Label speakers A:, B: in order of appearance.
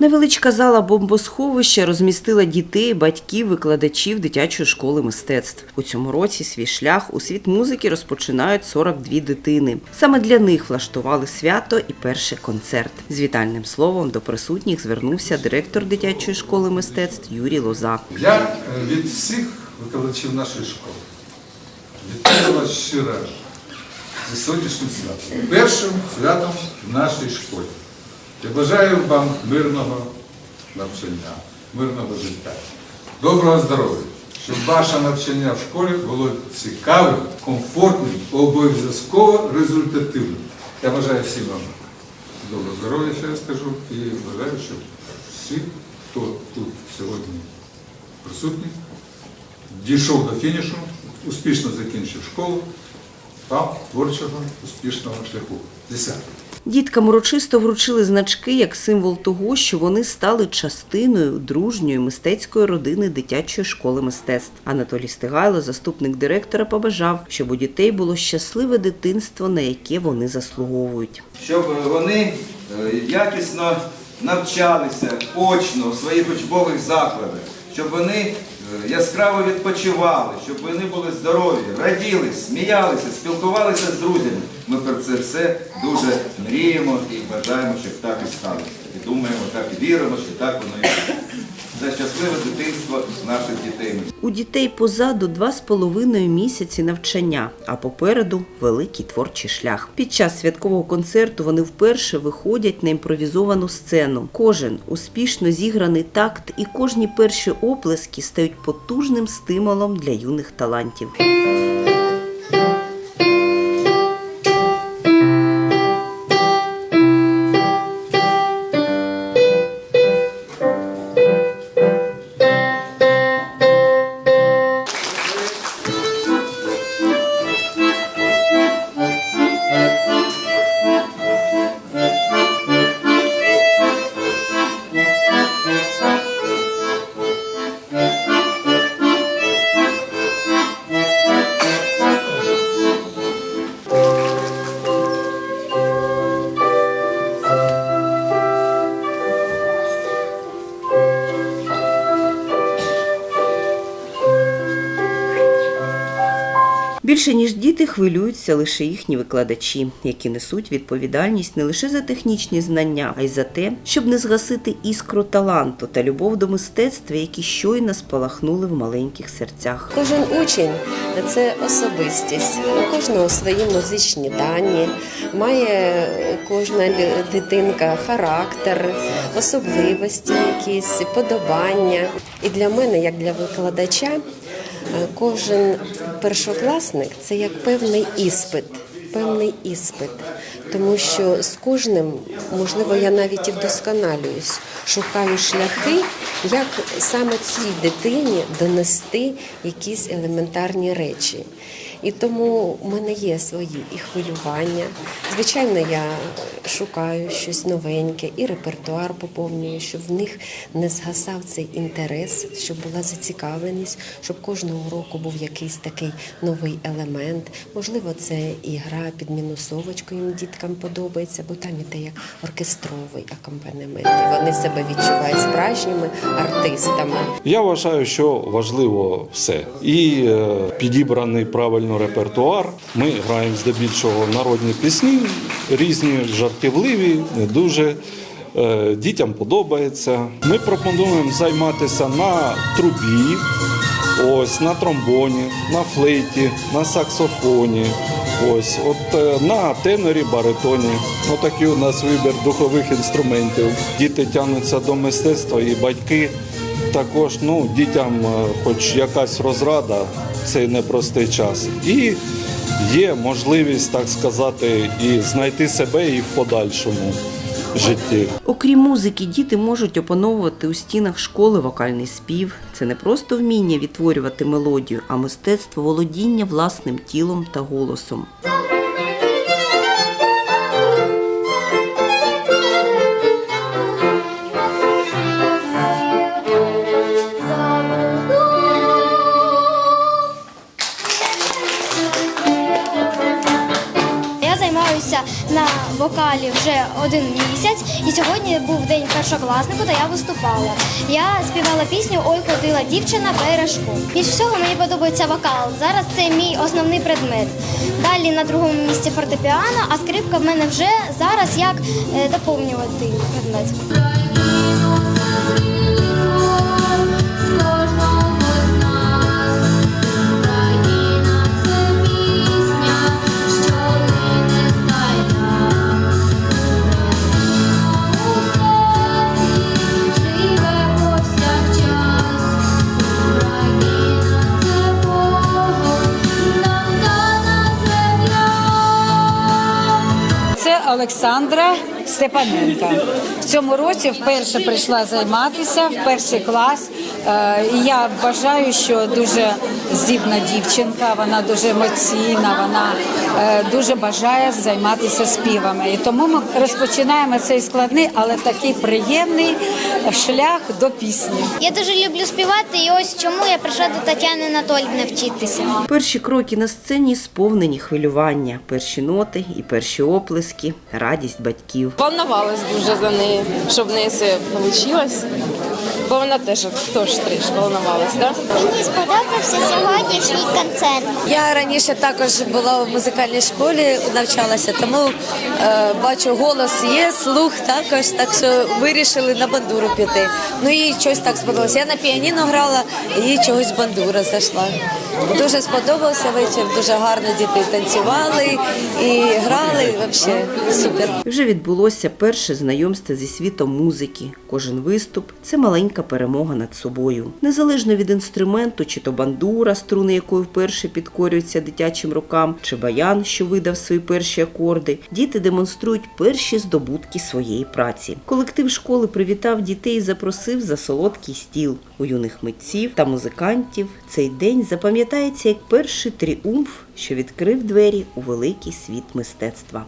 A: Невеличка зала бомбосховища розмістила дітей, батьків, викладачів дитячої школи мистецтв. У цьому році свій шлях у світ музики розпочинають 42 дитини. Саме для них влаштували свято і перший концерт. З вітальним словом до присутніх звернувся директор дитячої школи мистецтв Юрій Лоза.
B: Я е, від всіх викладачів нашої школи вітаю вас щиро зі сьогоднішнім святом. Першим святом в нашій школі. Я бажаю вам мирного навчання, мирного життя, доброго здоров'я, щоб ваше навчання в школі було цікавим, комфортним, обов'язково результативним. Я бажаю всім вам доброго здоров'я, ще я скажу, і бажаю, щоб всі, хто тут сьогодні присутній, дійшов до фінішу, успішно закінчив школу, став творчого успішного шляху. Десятий.
A: Діткам урочисто вручили значки як символ того, що вони стали частиною дружньої мистецької родини дитячої школи мистецтв. Анатолій Стигайло, заступник директора, побажав, щоб у дітей було щасливе дитинство, на яке вони заслуговують.
C: щоб вони е, якісно навчалися очно в своїх учбових закладах, щоб вони яскраво відпочивали, щоб вони були здорові, раділи, сміялися, спілкувалися з друзями. Ми про це все дуже мріємо і бажаємо, щоб так і сталося. І думаємо, так і віримо, що так воно і буде. Це щасливе дитинство наших дітей.
A: У дітей позаду два з половиною місяці навчання, а попереду великий творчий шлях. Під час святкового концерту вони вперше виходять на імпровізовану сцену. Кожен успішно зіграний такт і кожні перші оплески стають потужним стимулом для юних талантів. Більше ніж діти хвилюються лише їхні викладачі, які несуть відповідальність не лише за технічні знання, а й за те, щоб не згасити іскру таланту та любов до мистецтва, які щойно спалахнули в маленьких серцях.
D: Кожен учень це особистість. У кожного свої музичні дані, має кожна дитинка характер, особливості, якісь подобання. І для мене, як для викладача, кожен першокласник це як певний іспит. Певний іспит, тому що з кожним, можливо, я навіть і вдосконалююсь, шукаю шляхи, як саме цій дитині донести якісь елементарні речі. І тому в мене є свої і хвилювання. Звичайно, я шукаю щось новеньке, і репертуар поповнюю, щоб в них не згасав цей інтерес, щоб була зацікавленість, щоб кожного року був якийсь такий новий елемент. Можливо, це і гра під мінусовочку їм діткам подобається, бо там іде як оркестровий акомпанемент. І вони себе відчувають справжніми артистами.
E: Я вважаю, що важливо все. І е, підібраний правильно репертуар. Ми граємо здебільшого народні пісні, різні, жартівливі, не дуже. Е, Дітям подобається. Ми пропонуємо займатися на трубі, ось на тромбоні, на флейті, на саксофоні. Ось, от е, на тенорі, баритоні. Отакий у нас вибір духових інструментів. Діти тягнуться до мистецтва і батьки також ну, дітям е, хоч якась розрада цей непростий час. І є можливість, так сказати, і знайти себе і в подальшому житті.
A: Окрім музики, діти можуть опановувати у стінах школи вокальний спів. Це не просто вміння відтворювати мелодію, а мистецтво володіння власним тілом та голосом.
F: Один місяць, і сьогодні був день першокласнику, та я виступала. Я співала пісню Ой, ходила дівчина бережку. Більш всього мені подобається вокал. Зараз це мій основний предмет. Далі на другому місці фортепіано, а скрипка в мене вже зараз як е, доповнювати предмет.
G: Олександра Степаненка. В цьому році вперше прийшла займатися в перший клас. Е, І я вважаю, що дуже здібна дівчинка, вона дуже емоційна, вона е, дуже бажає займатися співами. І тому ми розпочинаємо цей складний, але такий приємний шлях до пісні.
F: Я дуже люблю співати, і ось чому я прийшла до Тетяни Анатольівни вчитися.
A: Перші кроки на сцені сповнені хвилювання, перші ноти і перші оплески, радість батьків.
H: Волновалась дуже за неї, щоб в неї все вийшло. Бо вона теж теж трішки волновалась, так?
F: Мені сподобався сьогоднішній концерт.
I: Я раніше також була в музикальній школі, навчалася, тому е, бачу, голос є, слух також, так що вирішили на бандуру піти. Ну і щось так сподобалося. Я на піаніно грала, і чогось бандура зайшла. Дуже сподобався вечір, дуже гарно діти танцювали і грали. Взагалі супер.
A: Вже відбулося перше знайомство зі світом музики. Кожен виступ це маленька перемога над собою. Незалежно від інструменту, чи то бандура, струни якої вперше підкорюються дитячим рукам, чи баян, що видав свої перші акорди, діти демонструють перші здобутки своєї праці. Колектив школи привітав дітей і запросив за солодкий стіл. У юних митців та музикантів цей день запам'ятається як перший тріумф, що відкрив двері у великий світ мистецтва.